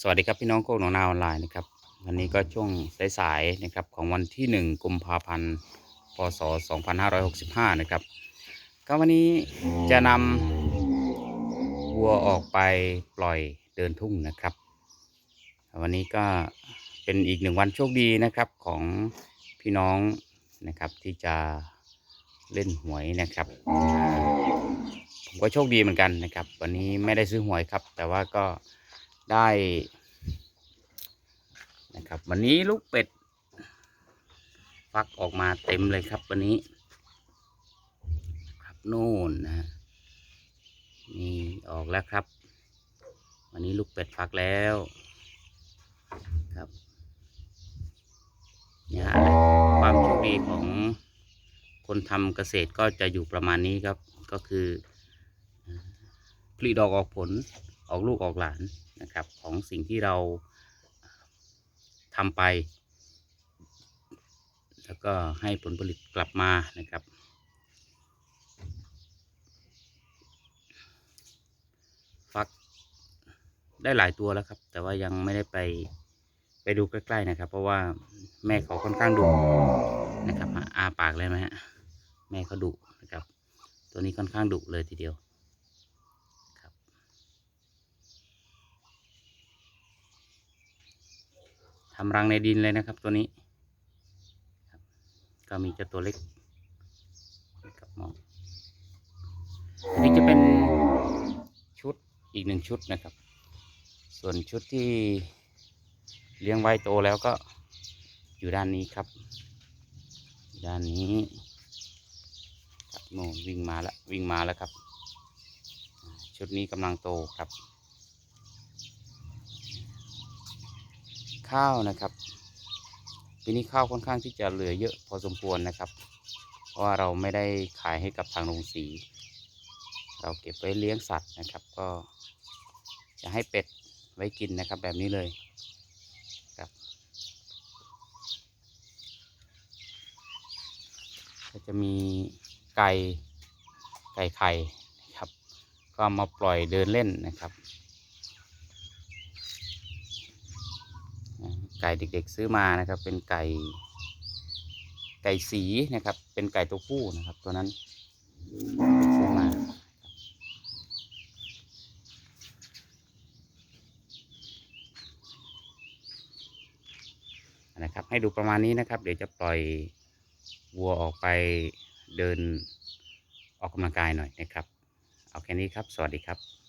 สวัสดีครับพี่น้องโคกหนองนาออนไลน์นะครับวันนี้ก็ช่วงสายๆนะครับของวันที่ 1 กุมภาพันธ์ พศ 2565 นะครับก็วันนี้จะนำวัวออกไปปล่อยเดินทุ่งนะครับ วันนี้ก็เป็นอีกหนึ่งวันโชคดีนะครับของพี่น้องนะครับที่จะเล่นหวยนะครับผมก็โชคดีเหมือนกันนะครับ วันนี้ไม่ได้ซื้อหวยครับ แต่ว่าก็ ได้นะครับ วันนี้ลูกเป็ด ฟักออกมาเต็มเลยครับวันนี้ ครับโน่นนะฮะนี่ออกแล้วครับ วันนี้ลูกเป็ดฟักแล้วครับเนี่ยฮะความโชคดีของคนทำเกษตรก็จะอยู่ประมาณนี้ครับ ก็คือผลิดอกออกผล ออกลูกออกหลานนะครับ ของสิ่งที่เราทำไป แล้วก็ให้ผลผลิตกลับมานะครับ ฟักได้หลายตัวแล้วครับ แต่ว่ายังไม่ได้ไปไปดูใกล้ๆนะครับ เพราะว่าแม่เขาค่อนข้างดุนะครับอาปากเลยไหมฮะแม่เขาดุนะครับ ตัวนี้ค่อนข้างดุเลยทีเดียวครับ ทำรังในดินเลยนะครับตัวนี้ก็มีเจ้าตัวเล็กกับมองอันนี้จะเป็นชุดอีกหนึ่งชุดนะครับ ส่วนชุดที่เลี้ยงไว้โตแล้วก็อยู่ด้านนี้ครับ ด้านนี้ครับโน่วิ่งมาแล้ววิ่งมาแล้วครับ ชุดนี้กำลังโตครับ ข้าวนะครับ ปีนี้ข้าวค่อนข้างที่จะเหลือเยอะพอสมควรนะครับ เพราะว่าเราไม่ได้ขายให้กับทางโรงสี เราเก็บไว้เลี้ยงสัตว์นะครับ ก็จะให้เป็ดไว้กินนะครับแบบนี้เลยครับ ก็จะมีไก่ไก่ไข่นะครับ ก็มาปล่อยเดินเล่นนะครับ ไก่เด็ก ๆ ซื้อมานะครับ เป็นไก่ ไก่สีนะครับ เป็นไก่ตัวผู้นะครับ ตัวนั้นซื้อมานะครับ ให้ดูประมาณนี้นะครับ เดี๋ยวจะปล่อยวัวออกไปเดินออกกำลังกายหน่อยนะครับ เอาแค่นี้ครับ สวัสดีครับ